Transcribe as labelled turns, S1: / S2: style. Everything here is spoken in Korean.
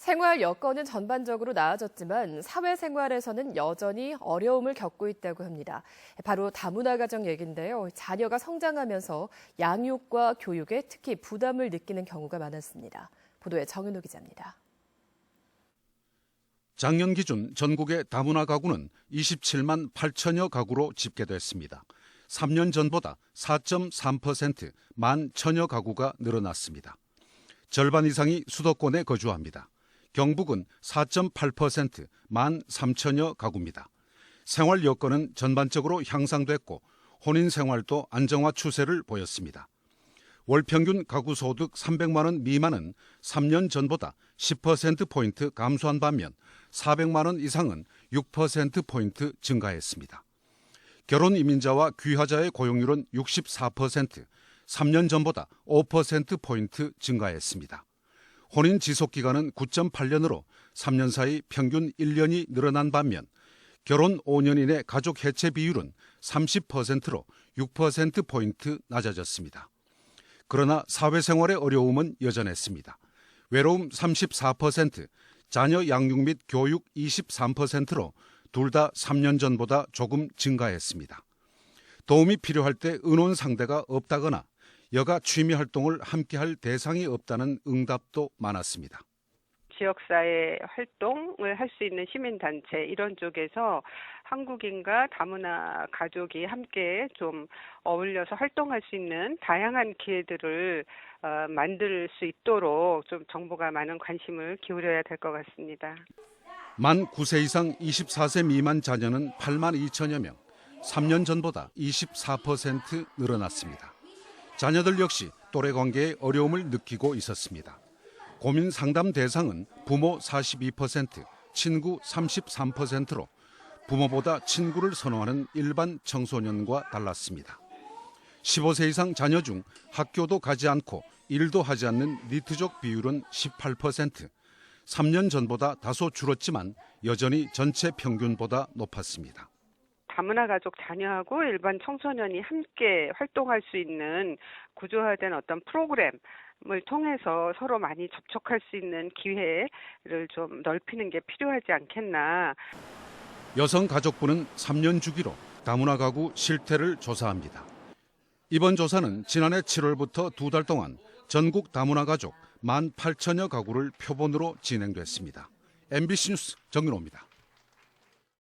S1: 생활 여건은 전반적으로 나아졌지만 사회생활에서는 여전히 어려움을 겪고 있다고 합니다. 바로 다문화 가정 얘기인데요. 자녀가 성장하면서 양육과 교육에 특히 부담을 느끼는 경우가 많았습니다. 보도에 정은호 기자입니다.
S2: 작년 기준 전국의 다문화 가구는 27만 8천여 가구로 집계됐습니다. 3년 전보다 4.3%만 천여 가구가 늘어났습니다. 절반 이상이 수도권에 거주합니다. 경북은 4.8%, 만 3천여 가구입니다. 생활 여건은 전반적으로 향상됐고 혼인 생활도 안정화 추세를 보였습니다. 월 평균 가구 소득 300만 원 미만은 3년 전보다 10%포인트 감소한 반면 400만 원 이상은 6%포인트 증가했습니다. 결혼 이민자와 귀화자의 고용률은 64%, 3년 전보다 5%포인트 증가했습니다. 혼인 지속 기간은 9.8년으로 3년 사이 평균 1년이 늘어난 반면 결혼 5년 이내 가족 해체 비율은 30%로 6%포인트 낮아졌습니다. 그러나 사회생활의 어려움은 여전했습니다. 외로움 34%, 자녀 양육 및 교육 23%로 둘 다 3년 전보다 조금 증가했습니다. 도움이 필요할 때 의논 상대가 없다거나 여가 취미 활동을 함께할 대상이 없다는 응답도 많았습니다.
S3: 지역사회 활동을 할 수 있는 시민단체 이런 쪽에서 한국인과 다문화 가족이 함께 좀 어울려서 활동할 수 있는 다양한 기회들을 어, 만들 수 있도록 좀 정부가 많은 관심을 기울여야 될 것 같습니다.
S2: 만 9세 이상 24세 미만 자녀는 8만 2천여 명, 3년 전보다 24% 늘어났습니다. 자녀들 역시 또래 관계에 어려움을 느끼고 있었습니다. 고민 상담 대상은 부모 42%, 친구 33%로 부모보다 친구를 선호하는 일반 청소년과 달랐습니다. 15세 이상 자녀 중 학교도 가지 않고 일도 하지 않는 니트족 비율은 18%, 3년 전보다 다소 줄었지만 여전히 전체 평균보다 높았습니다.
S3: 다문화 가족 자녀하고 일반 청소년이 함께 활동할 수 있는 구조화된 어떤 프로그램을 통해서 서로 많이 접촉할 수 있는 기회를 좀 넓히는 게 필요하지 않겠나.
S2: 여성가족부는 3년 주기로 다문화 가구 실태를 조사합니다. 이번 조사는 지난해 7월부터 두 달 동안 전국 다문화 가족 1만 8천여 가구를 표본으로 진행됐습니다. MBC 뉴스 정윤호입니다.